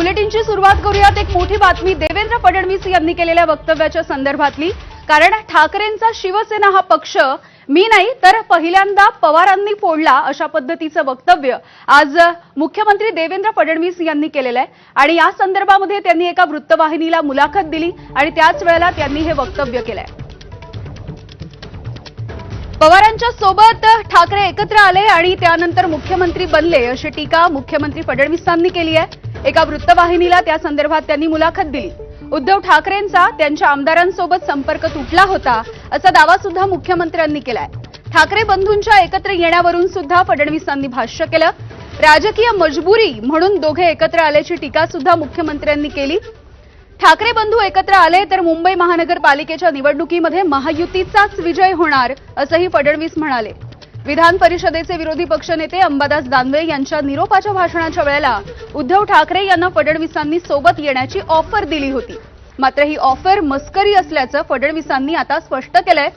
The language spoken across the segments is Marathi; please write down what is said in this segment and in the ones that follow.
बुलेटिनची सुरुवात करूयात एक मोठी बातमी. देवेंद्र फडणवीस यांनी केलेल्या वक्तव्याच्या संदर्भातली. कारण ठाकरेंचा शिवसेना हा पक्ष मी नाही तर पहिल्यांदा पवारांनी फोडला अशा पद्धतीचं वक्तव्य आज मुख्यमंत्री देवेंद्र फडणवीस यांनी केलेलं आहे. आणि या संदर्भामध्ये त्यांनी एका वृत्तवाहिनीला मुलाखत दिली आणि त्याच वेळेला त्यांनी हे वक्तव्य केलंय. पवारांच्या सोबत ठाकरे एकत्र आले आणि त्यानंतर मुख्यमंत्री बनले अशी टीका मुख्यमंत्री फडणवीसांनी केली आहे. एका वृत्तवाहिनीला त्या संदर्भात त्यांनी मुलाखत दिली. उद्धव ठाकरेंचा त्यांच्या आमदारांसोबत संपर्क तुटला होता असा दावा सुद्धा मुख्यमंत्र्यांनी केलाय. ठाकरे बंधूंच्या एकत्र येण्यावरून सुद्धा फडणवीसांनी भाष्य केलं. राजकीय मजबुरी म्हणून दोघे एकत्र आल्याची टीका सुद्धा मुख्यमंत्र्यांनी केली. ठाकरे बंधू एकत्र आले तर मुंबई महानगरपालिकेच्या निवडणुकीमध्ये महायुतीचाच विजय होणार असंही फडणवीस म्हणाले. विधान परिषदेचे विरोधी पक्षनेते अंबादास दानवे यांच्या निरोपाच्या भाषणाच्या वेळेला उद्धव ठाकरे यांना फडणवीसांनी सोबत येण्याची ऑफर दिली होती. मात्र ही ऑफर मस्करी असल्याचं फडणवीसांनी आता स्पष्ट केलंय.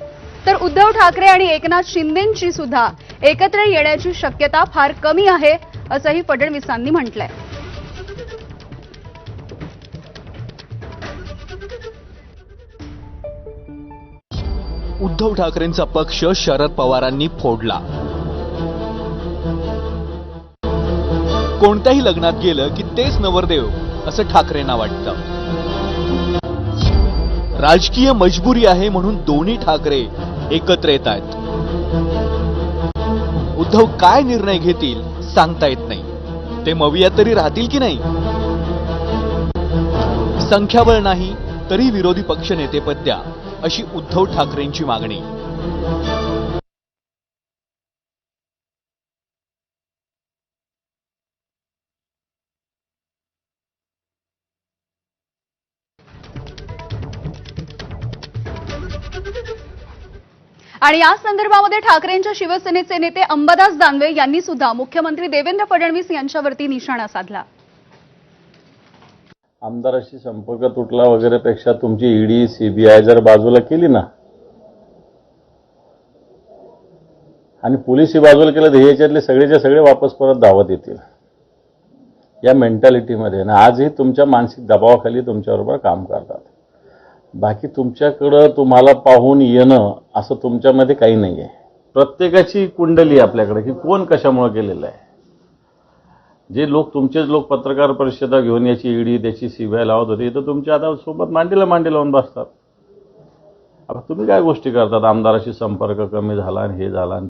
तर उद्धव ठाकरे आणि एकनाथ शिंदेंची सुद्धा एकत्र येण्याची शक्यता फार कमी आहे असंही फडणवीसांनी म्हटलंय. उद्धव ठाकरेंचा पक्ष शरद पवारांनी फोडला. कोणत्याही लग्नात गेलं की तेच नवरदेव असं ठाकरेंना वाटतं. राजकीय मजबुरी आहे म्हणून दोन्ही ठाकरे एकत्र येत आहेत. उद्धव काय निर्णय घेतील सांगता येत नाही. ते मविया तरी राहतील की नाही? संख्याबळ नाही तरी विरोधी पक्षनेतेपद द्या अशी उद्धव ठाकरेंची मागणी. आणि या संदर्भामध्ये ठाकरेंच्या शिवसेनेचे नेते अंबादास दानवे यांनी सुद्धा मुख्यमंत्री देवेंद्र फडणवीस यांच्यावरती निशाणा साधला. आमदाराशी संपर्क तुटला वगैरे पेक्षा तुमची ईडी सीबीआय जर बाजूला केली ना आणि पोलीस ही बाजूला केलं तर हे याच्यातले सगळेच्या सगळे वापस परत धावत येतील. या मेंटॅलिटीमध्ये ना आजही तुमच्या मानसिक दबावाखाली तुमच्याबरोबर काम करतात. बाकी तुमच्याकडं तुम्हाला पाहून येणं असं तुमच्यामध्ये काही नाही आहे प्रत्येकाची कुंडली आहे आपल्याकडे की कोण कशामुळे केलेलं आहे. जे लोक तुमचेच लोक पत्रकार परिषदा घेऊन याची ईडी त्याची सीबीआय लावत होते तर तुमच्या आता सोबत मांडीला मांडी लावून बसतात. आता तुम्ही काय गोष्टी करतात? आमदाराशी संपर्क कमी झाला आणि हे झाला आणि